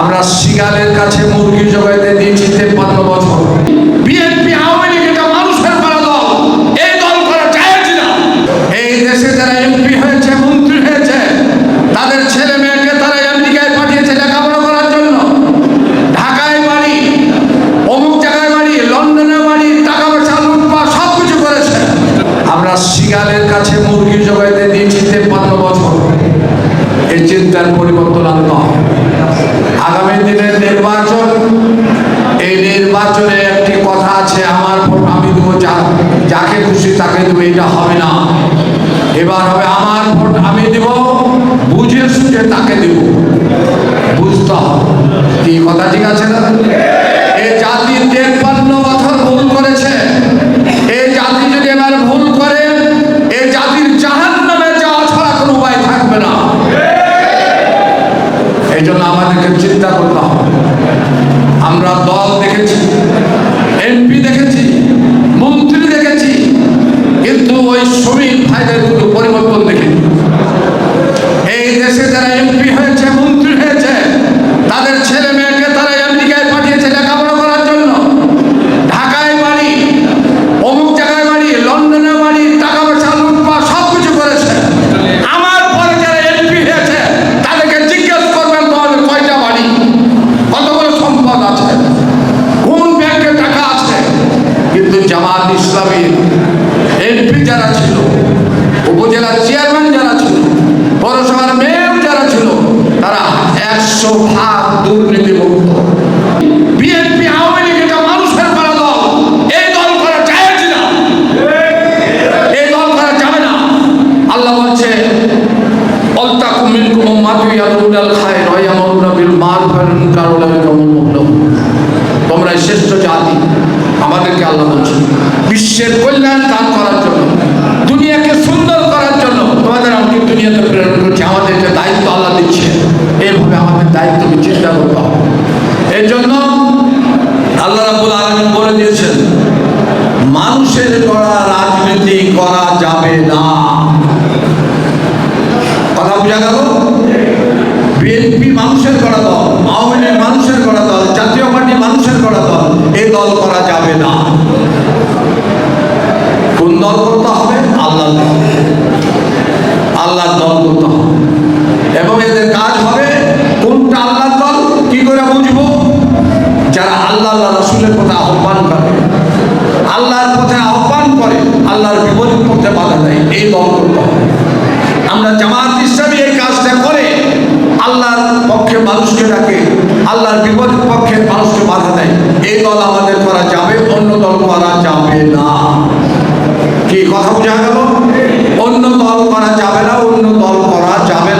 আমরা শিগালের কাছে মুরগি জোগাইতে দিয়েছি তেপ্পান্ন বছর। বিএনপি এই করা যায় না। এই দেশে যারা এমপি হয়েছে তাদের পাঠিয়েছে করার জন্য। বাড়ি, অমুক বাড়ি বাড়ি, টাকা পয়সা সব কিছু করেছে। আমরা কাছে মুরগি জোগাইতে দিয়েছি তেপ্পান্ন বছর। এই চিন্তার পরিবর্তন আনতে হবে আগামী দিনের নির্বাচন, এই নির্বাচনে একটি কথা আছে আমার আমি দেবো যাকে খুশি তাকে দেবো, এটা হবে না। এবার হবে আমার ভোট, আমি দেব, বুঝে সুঝে তাকে দেব। বুঝতে হবে। কথা, ঠিক আছে না? ভাইদের কোনো পরিবর্তন দেখিনি এই দেশে যারা এমপি হয়েছে, মন্ত্রী হয়েছে, তাদের ছেলে মেয়েকে তারা আমেরিকায় পাঠিয়েছে লেখাপড়া করার জন্য। ঢাকায় বাড়ি, অমুক জায়গায় বাড়ি, লন্ডনে বাড়ি, টাকা পয়সা, লুটপাট সব কিছু করেছে। আমার পরে যারা এমপি হয়েছে, তাদেরকে জিজ্ঞেস করবেন তোমাদের কয়টা বাড়ি? কতগুলো সম্পদ আছে? কোন ব্যাংকে টাকা আছে? কিন্তু জামাত ইসলামী এমপি যারা ছিল উপজেলার চেয়ারম্যান যারা ছিল, পৌরসভার মেয়র যারা ছিল, তারা একশো ভাগ দুর্নীতি মুক্ত মানুষের এই করা না। এই ওয়া মুহতাদুন তোমরা শ্রেষ্ঠ জাতি, আমাদেরকে আল্লাহ বলছে বিশ্বের কল্যাণ দান করার জন্য সুন্দর করার জন্য তোমাদের আমাকে দুনিয়াতে প্রেরণ করছে আমাদের যে দায়িত্ব আল্লাহ দিচ্ছে এইভাবে আমাদের দায়িত্বকে চিন্তা করতে হবে। এই জন্য আল্লাহ রাব্বুল আলামিন বলে দিয়েছেন, মানুষের করা রাজনীতি করা যাবে না। কথা বোঝা গেল? বিএনপি মানুষের করা দল আওয়ামী লীগ মানুষের রসুলের পথে আহ্বান করে। আল্লাহর পথে আহ্বান করে, আল্লাহর বিপরীত পথে বাধা দেয়। এই বক্তব্য আমরা জামাত ইসলামী এই কাজটা করে আল্লাহর পক্ষে মানুষকে ডাকে, আল্লাহর বিপরীত পক্ষে মানুষকে বাধা দেয়। এই দল আমাদের করা যাবে, অন্য দল করা যাবে না। কি কথা বোঝা গেল? অন্য দল করা যাবে না, অন্য দল করা যাবে না।